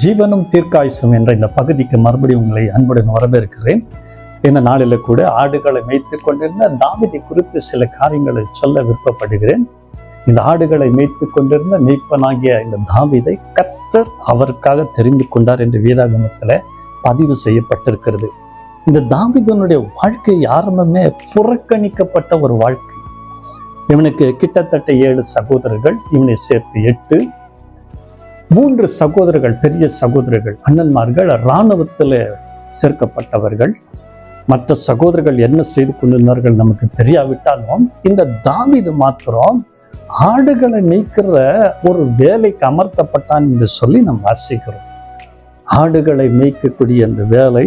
ஜீவனும் தீர்க்காயுசும் என்ற இந்த பகுதிக்கு மறுபடியும் உங்களை அன்புடன் வரவேற்கிறேன். இந்த நாளில் கூட ஆடுகளை மேய்த்து கொண்டிருந்த தாவிதை குறித்து சில காரியங்களை சொல்ல விருப்பப்படுகிறேன். இந்த ஆடுகளை மேய்த்து கொண்டிருந்த மெய்ப்பனாகிய இந்த தாவிதை கத்தர் அவருக்காக தெரிந்து கொண்டார் என்று வேதாகமத்தில் பதிவு செய்யப்பட்டிருக்கிறது. இந்த தாவிதனுடைய வாழ்க்கை ஆரம்பமே புறக்கணிக்கப்பட்ட ஒரு வாழ்க்கை. இவனுக்கு கிட்டத்தட்ட ஏழு சகோதரர்கள் இவனை சேர்த்து எட்டு மூன்று சகோதரர்கள் பெரிய சகோதரர்கள் அண்ணன்மார்கள் இராணுவத்தில் சேர்க்கப்பட்டவர்கள். மற்ற சகோதரர்கள் என்ன செய்து கொண்டிருந்தார்கள் நமக்கு தெரியாவிட்டாலும் இந்த தாவிது மாத்திரம் ஆடுகளை மேய்க்கிற ஒரு வேலைக்கு அமர்த்தப்பட்டான் என்று சொல்லி நாம் வாசிக்கிறோம். ஆடுகளை மேய்க்கக்கூடிய அந்த வேலை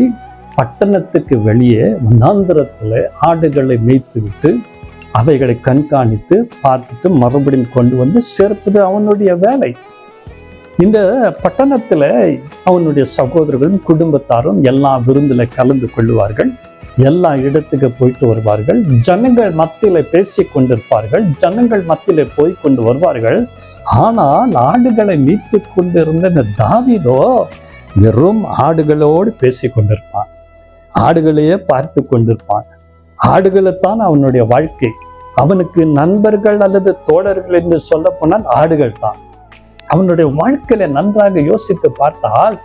பட்டணத்துக்கு வெளியே வனாந்திரத்தில் ஆடுகளை மேய்த்து விட்டு அவைகளை கண்காணித்து பார்த்துட்டு மறுபடியும் கொண்டு வந்து சேர்ப்பது அவனுடைய வேலை. இந்த பட்டணத்துல அவனுடைய சகோதரர்களும் குடும்பத்தாரும் எல்லா விருந்துல கலந்து கொள்ளுவார்கள். எல்லா இடத்துக்கு போயிட்டு வருவார்கள். ஜனங்கள் மத்தியில பேசி கொண்டிருப்பார்கள். ஜனங்கள் மத்தியில் போய் கொண்டு வருவார்கள். ஆனால் ஆடுகளை மீட்டு கொண்டிருந்த இந்த தாவிதோ வெறும் ஆடுகளோடு பேசி கொண்டிருப்பான். ஆடுகளையே பார்த்து கொண்டிருப்பான். ஆடுகளைத்தான் அவனுடைய வாழ்க்கை. அவனுக்கு நண்பர்கள் அல்லது தோழர்கள் என்று சொல்ல போனால் ஆடுகள் தான் அவனுடைய வாழ்க்கையில நன்றாக யோசித்து பார்த்தால்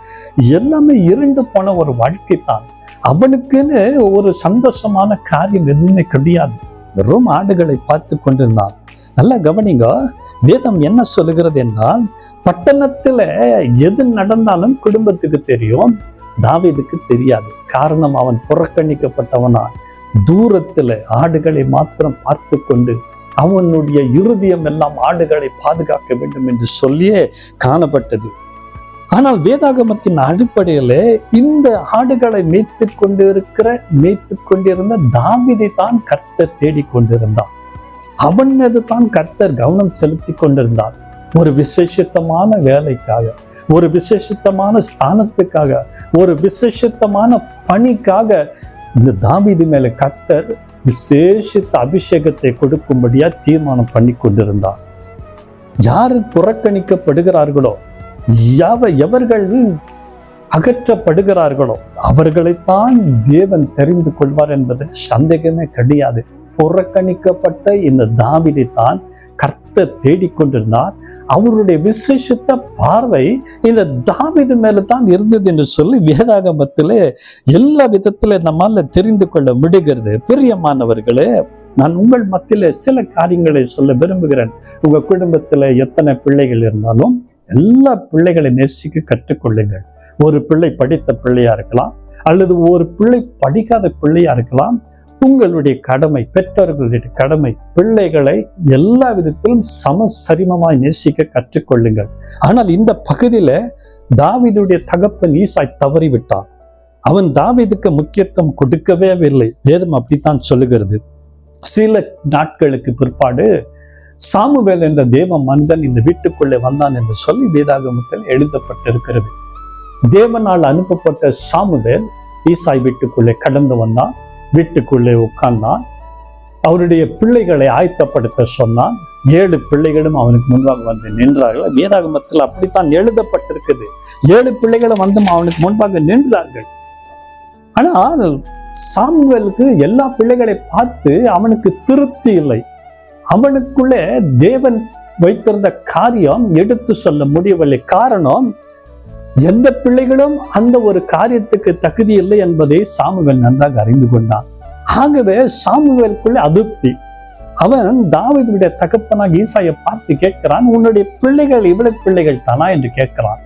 எல்லாமே இருண்டு போன ஒரு வாழ்க்கை தான் அவனுக்குன்னு ஒரு சந்தோஷமான காரியம் எதுவுமே கிடையாது. வெறும் ஆடுகளை பார்த்து கொண்டிருந்தான். நல்லா கவனிங்க வேதம் என்ன சொல்லுகிறது என்றால் பட்டணத்துல எது நடந்தாலும் குடும்பத்துக்கு தெரியும் தாவீதுக்கு தெரியாது. காரணம் அவன் புறக்கணிக்கப்பட்டவனா தூரத்துல ஆடுகளை மாத்திரம் பார்த்து கொண்டு அவனுடைய இருதயம் எல்லாம் ஆடுகளை பாதுகாக்க வேண்டும் என்று சொல்லியே காணப்பட்டது. ஆனால் வேதாகமத்தின் அடிப்படையில இந்த ஆடுகளை மேய்த்து கொண்டிருக்கிற மேய்த்து கொண்டிருந்த தாவிதை தான் கர்த்தர் தேடிக்கொண்டிருந்தான் அவன் மீது தான் கர்த்தர் கவனம் செலுத்தி கொண்டிருந்தான். ஒரு விசேஷித்தமான வேலைக்காக ஒரு விசேஷித்தமான ஸ்தானத்துக்காக ஒரு விசேஷித்தமான பணிக்காக இந்த தாவீது மேல கத்தர் விசேஷித்த அபிஷேகத்தை கொடுக்கும்படியா தீர்மானம் பண்ணி கொண்டிருந்தார். யார் புறக்கணிக்கப்படுகிறார்களோ யாவ எவர்கள் அகற்றப்படுகிறார்களோ அவர்களைத்தான் தேவன் தெரிந்து கொள்வார் என்பதில் சந்தேகமே கிடையாது. புறக்கணிக்கப்பட்ட இந்த தாவிதை தான் கர்த்த தேடிக்கொண்டிருந்தார். அவருடைய விசேஷத்த பார்வை இந்த தாவிது மேல தான் இருந்தது என்று சொல்லி வேதாகமத்தில் எல்லா விதத்தில் நம்மால தெரிந்து கொள்ள முடிகிறது. பிரியமானவர்களே நான் உங்கள் மத்தியில் சில காரியங்களை சொல்ல விரும்புகிறேன். உங்க குடும்பத்துல எத்தனை பிள்ளைகள் இருந்தாலும் எல்லா பிள்ளைகளை நேசிக்க கற்றுக்கொள்ளுங்கள். ஒரு பிள்ளை படித்த பிள்ளையா இருக்கலாம் அல்லது ஒரு பிள்ளை படிக்காத பிள்ளையா இருக்கலாம் உங்களுடைய கடமை பெற்றோர்களுடைய கடமை பிள்ளைகளை எல்லா விதத்திலும் சமசரிமமாய் நேசிக்க கற்றுக்கொள்ளுங்கள். ஆனால் இந்த பகுதியில தாவிதுடைய தகப்பன் ஈசாய் தவறிவிட்டான். அவன் தாவிதுக்கு முக்கியத்துவம் கொடுக்கவே இல்லை. வேதம் அப்படித்தான் சொல்லுகிறது. சில நாட்களுக்கு பிற்பாடு சாமுவேல் என்ற தேவ மனிதன் இந்த வீட்டுக்குள்ளே வந்தான் என்று சொல்லி வேதாகமத்தில் எழுதப்பட்டிருக்கிறது. தேவனால் அனுப்பப்பட்ட சாமுவேல் ஈசாய் வீட்டுக்குள்ளே கடந்து வந்தான். வீட்டுக்குள்ளே உட்கார்ந்தான். அவருடைய பிள்ளைகளை ஆயத்தப்படுத்த சொன்னான். ஏழு பிள்ளைகளும் அவனுக்கு முன்பாக வந்து நின்றார்கள். வேதாகமத்தில் அப்படித்தான் எழுதப்பட்டிருக்குது. ஏழு பிள்ளைகளும் வந்தும் அவனுக்கு முன்பாக நின்றார்கள். ஆனால் சாமுவேலுக்கு எல்லா பிள்ளைகளை பார்த்து அவனுக்கு திருப்தி இல்லை. அவனுக்குள்ளே தேவன் வைத்திருந்த காரியம் எடுத்து சொல்ல முடியவில்லை. காரணம் எந்த பிள்ளைகளும் அந்த ஒரு காரியத்துக்கு தகுதி இல்லை என்பதை சாமுவேல் நன்றாக அறிந்து கொண்டான். ஆகவே சாமுவேலுக்குள்ள அதிருப்தி. அவன் தாவிதுடைய தகப்பனாக ஈசாயை பார்த்து கேட்கிறான் உன்னுடைய பிள்ளைகள் இவ்வளவு பிள்ளைகள் தானா? என்று கேட்கிறான்.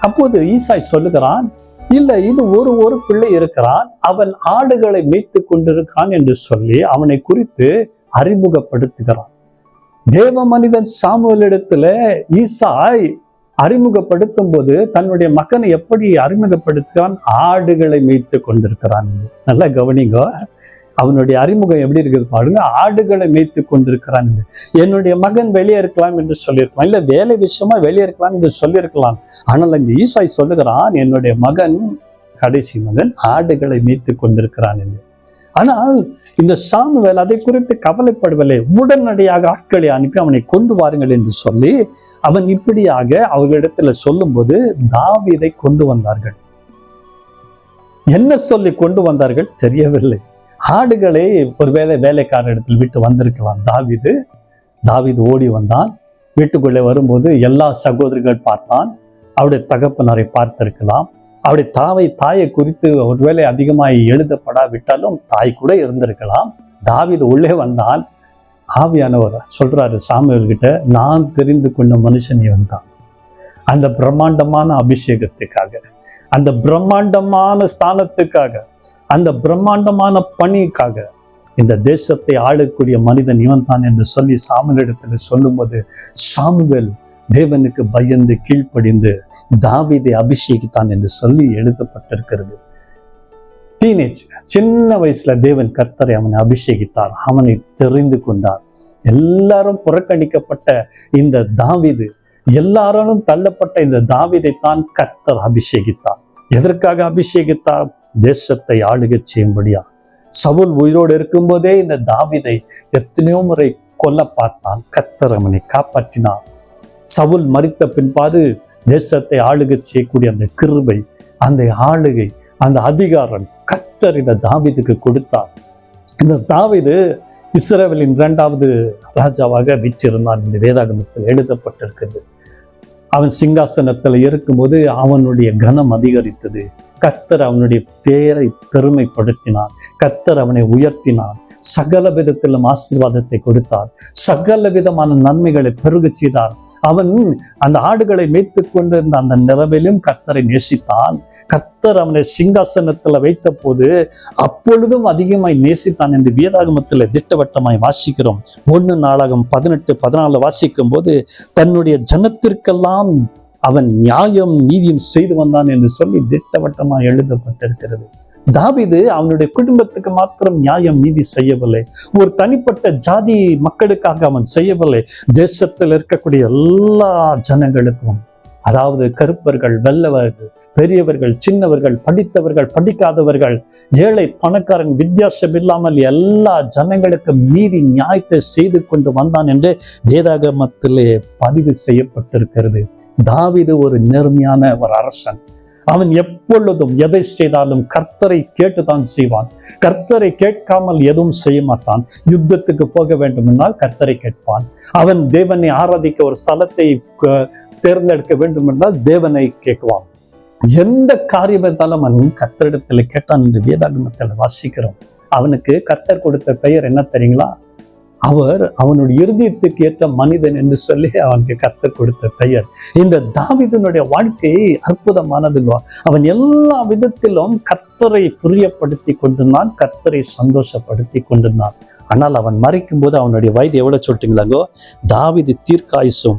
அப்போது ஈசாய் சொல்லுகிறான் இல்லை இன்னும் ஒரு ஒரு பிள்ளை இருக்கிறான். அவன் ஆடுகளை மேய்த்து கொண்டிருக்கான் என்று சொல்லி அவனை குறித்து அறிமுகப்படுத்துகிறான். தேவ மனிதன் சாமுவேலிடத்துல ஈசாய் அறிமுகப்படுத்தும் போது தன்னுடைய மகனை எப்படி அறிமுகப்படுத்துகிறான்? ஆடுகளை மேய்த்து கொண்டிருக்கிறான். நல்லா கவனிங்க. அவனுடைய அறிமுகம் எப்படி இருக்குது பாருங்க. ஆடுகளை மேய்த்து கொண்டிருக்கிறான் என்னுடைய மகன் வெளியே இருக்கலாம் என்று சொல்லியிருக்கலாம். இல்ல வேலை விஷயமா வெளியே இருக்கலாம் என்று சொல்லியிருக்கலாம். ஆனால் அந்த ஈசாய் சொல்லுகிறான் என்னுடைய மகன் கடைசி மகன் ஆடுகளை மேய்த்து கொண்டிருக்கிறான் என்று. ஆனால் இந்த சாமுவேல் அதை குறித்து கவலைப்படவில்லை உடனடியாக ஆட்களை அனுப்பி அவனை கொண்டு வாருங்கள் என்று சொல்லி அவன் இப்படியாக அவர்களிடத்துல சொல்லும்போது தாவீதை கொண்டு வந்தார்கள். என்ன சொல்லி கொண்டு வந்தார்கள் தெரியவில்லை. ஆடுகளை ஒருவேளை வேலைக்காரர் இடத்தில் விட்டு வந்திருக்கலாம். தாவிது தாவிது ஓடி வந்தான். வீட்டுக்குள்ளே வரும்போது எல்லா சகோதரிகள் பார்த்தான். அவருடைய தகப்பனரை பார்த்திருக்கலாம். அவருடைய தாவை தாயை குறித்து ஒருவேளை அதிகமாக எழுதப்படாவிட்டாலும் தாய் கூட இருந்திருக்கலாம். தாவிது உள்ளே வந்தான். ஆவியானவர் சொல்றாரு சாமுவேல் கிட்ட நான் தெரிந்து கொண்ட மனுஷன் இவன் தான் அந்த பிரம்மாண்டமான அபிஷேகத்துக்காக அந்த பிரம்மாண்டமான ஸ்தானத்துக்காக அந்த பிரம்மாண்டமான பணிக்காக இந்த தேசத்தை ஆளக்கூடிய மனிதன் இவன் தான் என்று சொல்லி சாமுவேலிடத்தில் சொல்லும்போது சாமுவேல் தேவனுக்கு பயந்து கீழ்ப்படிந்து தாவிதை அபிஷேகித்தான் என்று சொல்லி எழுதப்பட்டிருக்கிறது. டீனேஜ் சின்ன வயசுல தேவன் கர்த்தரை அவனை அபிஷேகித்தார். அவனை தெரிந்து கொண்டார். எல்லாரும் புறக்கணிக்கப்பட்ட இந்த தாவிது எல்லாராலும் தள்ளப்பட்ட இந்த தாவிதை தான் கர்த்தர் அபிஷேகித்தார். எதற்காக அபிஷேகித்தார்? தேசத்தை ஆளுகச் செய்யும்படியா? சவுல் உயிரோடு இருக்கும்போதே இந்த தாவிதை எத்தனையோ முறை கொல்ல பார்த்தான். கர்த்தர் அவனை காப்பாற்றினார். சவுல் மறித்த பின்பாடு தேசத்தை ஆளுகை செய்யக்கூடிய அந்த கிருபை அந்த ஆளுகை அந்த அதிகாரம் கர்த்தர் இந்த தாவிதுக்கு கொடுத்தார். இந்த தாவிது இஸ்ரவேலின் இரண்டாவது ராஜாவாக வீற்றிருந்தான் இந்த வேதாகமத்தில் எழுதப்பட்டிருக்கிறது. அவன் சிங்காசனத்தில் இருக்கும்போது அவனுடைய கனம் அதிகரித்தது. கத்தர் அவனுடைய பெயரை பெருமைப்படுத்தினார். கத்தர் அவனை உயர்த்தினார். சகல விதத்திலும் ஆசீர்வாதத்தை கொடுத்தார். சகல விதமான நன்மைகளை பெருகச் செய்தார். அவன் அந்த ஆடுகளை மேய்த்து கொண்டிருந்த அந்த நிலவிலும் கர்த்தரை நேசித்தான். கத்தர் அவனை சிங்காசனத்தில் வைத்த போது அப்பொழுதும் அதிகமாய் நேசித்தான் என்று வேதாகமத்தில் திட்டவட்டமாய் வாசிக்கிறோம். ஒன்று நாளாகம் பதினெட்டு பதினாலு வாசிக்கும் போது தன்னுடைய ஜனத்திற்கெல்லாம் அவன் நியாயம் நீதியும் செய்து வந்தான் என்று சொல்லி திட்டவட்டமாக எழுதப்பட்டிருக்கிறது. தாவிது அவனுடைய குடும்பத்துக்கு மாத்திரம் நியாயம் நீதி செய்யவில்லை. ஒரு தனிப்பட்ட ஜாதி மக்களுக்காக அவன் செய்யவில்லை. தேசத்தில் இருக்கக்கூடிய எல்லா ஜனங்களுக்கும் அதாவது கருப்பர்கள் வெள்ளவர்கள் பெரியவர்கள் சின்னவர்கள் படித்தவர்கள் படிக்காதவர்கள் ஏழை பணக்காரன் வித்தியாசம் இல்லாமல் எல்லா ஜனங்களுக்கும் நீதி நியாயத்தை செய்து கொண்டு வந்தான் என்று வேதாகமத்திலே பதிவு செய்யப்பட்டிருக்கிறது. தாவிது ஒரு நேர்மையான ஒரு அரசன். அவன் எப்பொழுதும் எதை செய்தாலும் கர்த்தரை கேட்டுதான் செய்வான். கர்த்தரை கேட்காமல் எதுவும் செய்ய மாட்டான். யுத்தத்துக்கு போக வேண்டுமென்றால் கர்த்தரை கேட்பான். அவன் தேவனை ஆராதிக்க ஒரு ஸ்தலத்தை தேர்ந்தெடுக்க வேண்டும் வேண்டும் என்றால் தேவனை கேட்குவான். எந்த காரியம் இருந்தாலும் அவன் கர்த்தரிடத்தில் கேட்டான் என்று வேதாகமத்தில் வாசிக்கிறோம். அவனுக்கு கர்த்தர் கொடுத்த பெயர் என்ன தெரியுங்களா? அவர் அவனுடைய இருதயத்துக்கு ஏற்ற மனிதன் என்று சொல்லி அவனுக்கு கத்த கொடுத்த பெயர். இந்த தாவிதனுடைய வாழ்க்கை அற்புதமானதுங்க. அவன் எல்லா விதத்திலும் கர்த்தரை புரியப்படுத்தி கொண்டிருந்தான் கர்த்தரை சந்தோஷப்படுத்தி கொண்டிருந்தான். ஆனால் அவன் மறைக்கும் போது அவனுடைய வயது எவ்வளவு சொல்லிட்டீங்களாங்கோ தாவிது தீர்க்காயுசும்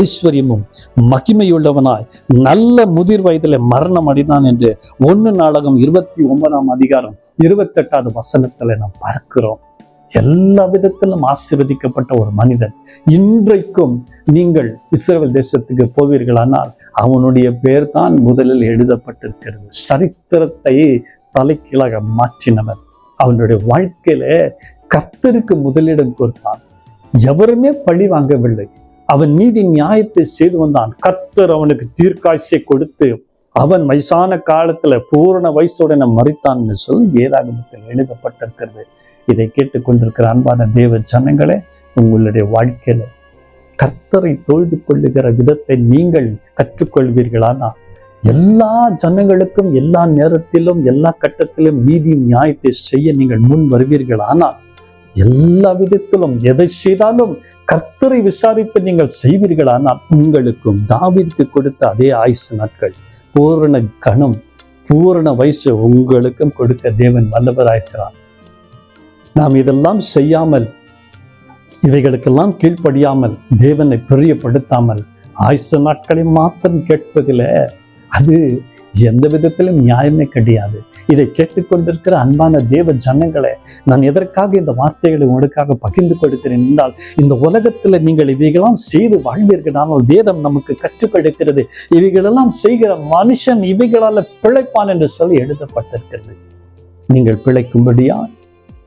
ஐஸ்வர்யமும் மகிமையுள்ளவனாய் நல்ல முதிர் வயதில் மரணம் அடைந்தான் என்று ஒன்று நாடகம் இருபத்தி ஒன்பதாம் அதிகாரம் இருபத்தெட்டாவது வசனத்தில் நாம் பார்க்கிறோம். எல்லா விதத்திலும் ஆசிர்வதிக்கப்பட்ட ஒரு மனிதன். இன்றைக்கும் நீங்கள் இஸ்ரேல் தேசத்துக்கு போவீர்களானால் அவனுடைய பெயர் தான் முதலில் எழுதப்பட்டிருக்கிறது. சரித்திரத்தை தலைக்கீழாக மாற்றினவர் அவனுடைய வாழ்க்கையில கத்தருக்கு முதலிடம் கொடுத்தான். எவருமே பழி வாங்கவில்லை. அவன் நீதி நியாயத்தை செய்து வந்தான். கர்த்தர் அவனுக்கு தீர்க்காட்சியை கொடுத்து அவன் வயசான காலத்துல பூரண வயசுடனே மறித்தான்னு சொல்லி வேதாகமத்தில் எழுதப்பட்டிருக்கிறது. இதை கேட்டுக்கொண்டிருக்கிற அன்பான தேவ ஜனங்களே உங்களுடைய வாழ்க்கையில கர்த்தரை தொழுது கொள்ளுகிற விதத்தை நீங்கள் கற்றுக்கொள்வீர்களானா எல்லா ஜனங்களுக்கும் எல்லா நேரத்திலும் எல்லா கட்டத்திலும் நீதி நியாயத்தை செய்ய நீங்கள் முன் வருவீர்களானால் எல்லா விதத்திலும் எதை செய்தாலும் கர்த்தரை விசாரித்து நீங்கள் செய்வீர்களானால் உங்களுக்கும் தாவிற்கு கொடுத்த அதே ஆயுசு நாட்கள் பூரண கணம் பூரண வயசு உங்களுக்கும் கொடுக்க தேவன் வல்லவராயிருக்கிறார் நாம் இதெல்லாம் செய்யாமல் இவைகளுக்கெல்லாம் கீழ்ப்படியாமல் தேவனை பிரியப்படுத்தாமல் ஆயுச நாட்களை மாத்திரம் கேட்பதில் அது எந்த விதத்திலும் நியாயமே கிடையாது. இதை கேட்டுக்கொண்டிருக்கிற அன்பான தேவ ஜனங்களே நான் எதற்காக இந்த வார்த்தைகளை உங்களுக்காக பகிர்ந்து கொடுக்கிறேன் என்றால் இந்த உலகத்தில் நீங்கள் இவைகளெல்லாம் செய்து வாழ்வீர்களானால் வேதம் நமக்கு கற்றுக் கொடுக்கிறது. இவைகளெல்லாம் செய்கிற மனுஷன் இவைகளால் பிழைப்பான் என்று சொல்லி எழுதப்பட்டிருக்கிறது. நீங்கள் பிழைக்கும்படியா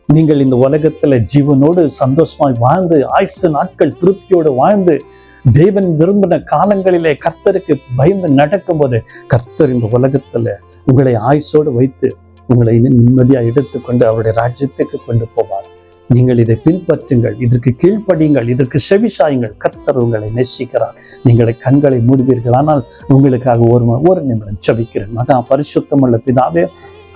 நீங்கள் இந்த உலகத்துல ஜீவனோடு சந்தோஷமாய் வாழ்ந்து ஆயுசு நாட்கள் திருப்தியோடு வாழ்ந்து தேவன் விரும்பின காலங்களிலே கர்த்தருக்கு பயந்து நடக்கும்போது கர்த்தர் இந்த உலகத்துல உங்களை ஆயுசோடு வைத்து உங்களை நிம்மதியா எடுத்துக்கொண்டு அவருடைய ராஜ்யத்துக்கு கொண்டு போவார். நீங்கள் இதை பின்பற்றுங்கள் இதற்கு கீழ்ப்படியுங்கள் இதற்கு செவிசாயுங்கள். கர்த்தர் உங்களை நேசிக்கிறார். நீங்கள் கண்களை மூடுவீர்கள். ஆனால் உங்களுக்காக ஒரு ஒரு நிமிடம் செபிக்கிறேன் மகா பரிசுத்தமுள்ள பிதாவே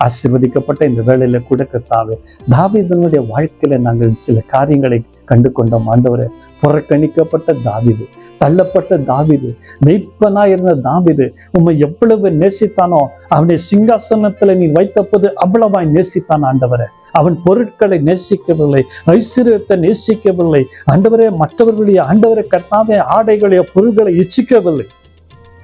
ஆசீர்வதிக்கப்பட்ட இந்த வேலையில கூட கர்த்தாவே தாவிதனுடைய வாழ்க்கையில நாங்கள் சில காரியங்களை கண்டு கொண்டோம் ஆண்டவரே புறக்கணிக்கப்பட்ட தாவிது தள்ளப்பட்ட தாவிது மெய்ப்பனா இருந்த தாவிது உம்மை எவ்வளவு நேசித்தானோ அவனை சிங்காசனத்துல நீ வைத்தபோது அவ்வளவாய் நேசித்தான் ஆண்டவரே. அவன் பொருட்களை நேசிக்கவில்லை ஐஸ்வர்யத்தை நேசிக்கவில்லை. ஆண்டவரே மற்றவர்களுடைய ஆண்டவரை கட்டாத ஆடைகளுடைய பொருள்களை இச்சிக்கவில்லை.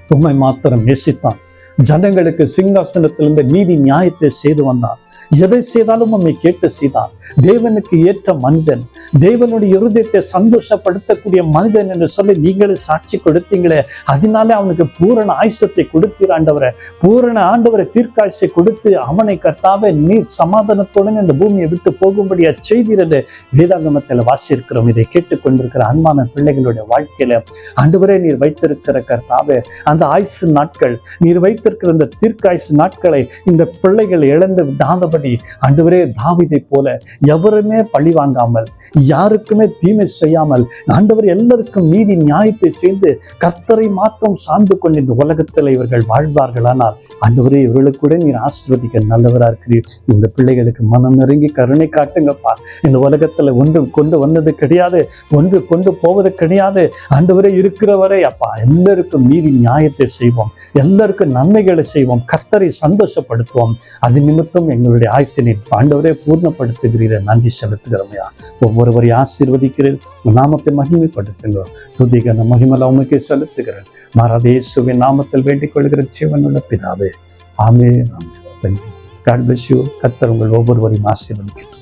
உண்மை மாத்திரம் நேசித்தான். ஜனங்களுக்கு சிங்காசனத்திலிருந்து நீதி நியாயத்தை செய்து வந்தான். எதை செய்தாலும் உண்மை கேட்டு செய்தான். தேவனுக்கு ஏற்ற மனிதன் தேவனுடைய இருதயத்தை சந்தோஷப்படுத்தக்கூடிய மனிதன் என்று சொல்லி நீங்களே சாட்சி கொடுத்தீங்களே அதனாலே அவனுக்கு பூரண ஆயுசத்தை கொடுத்தீர் ஆண்டவரை. பூரண ஆண்டவரை தீர்க்காயுசை கொடுத்து அவனை கர்த்தாவே நீ சமாதானத்துடன் இந்த பூமியை விட்டு போகும்படியா செய்தீர் என்று வேதாங்கமத்தில் வாசியிருக்கிறோம் இதை கேட்டுக்கொண்டிருக்கிற அன்பான பிள்ளைகளுடைய வாழ்க்கையில ஆண்டவரே நீர் வைத்திருக்கிற கர்த்தாவே அந்த ஆயுசு நாட்கள் நீர் வைத்திருக்கிற இந்த தீர்க்காயுசு நாட்களை இந்த பிள்ளைகள் இழந்து விடாதபடி ஆண்டவரே தாவிதை போல எவருமே பழி வாங்காமல் யாருக்குமே தீமை செய்யாமல் ஆண்டவர் எல்லாருக்கும் நீதி நியாயத்தை செய்து கர்த்தரை மாற்றம் சார்ந்து கொண்டு இந்த உலகத்தில் இவர்கள் வாழ்வார்களானால் ஆண்டவரே இவர்களுக்கு கூட நீர் ஆசிர்வதிக்க நல்லவராக இருக்கிறீர். இந்த பிள்ளைகளுக்கு மனம் நெருங்கி கருணை காட்டுங்கப்பா. இந்த உலகத்தில் ஒன்று கொண்டு வந்தது கிடையாது ஒன்று கொண்டு போவது கிடையாது. ஆண்டவரே இருக்கிற வரை அப்பா எல்லாருக்கும் நீதி நியாயத்தை செய்வோம். எல்லாருக்கும் நன்மை நன்மைகளை செய்வோம். கர்த்தரை சந்தோஷப்படுத்துவோம். அது நிமித்தம் எங்களுடைய ஆயுசினை ஆண்டவரே பூர்ணப்படுத்துகிறீர. நன்றி செலுத்துகிறமையா ஒவ்வொருவரையும் ஆசீர்வதிக்கிறேன். நாமத்தை மகிமைப்படுத்துங்க துதிகன மகிமல உமக்கே செலுத்துகிறேன். மரதேசுவின் நாமத்தில் வேண்டிக் கொள்கிற சிவனுள்ள பிதாவே ஆமே ஆமே தேங்க்யூ காட் பிளஸ் யூ கர்த்தர் உங்கள் ஒவ்வொருவரையும் ஆசீர்வதிக்கிறேன்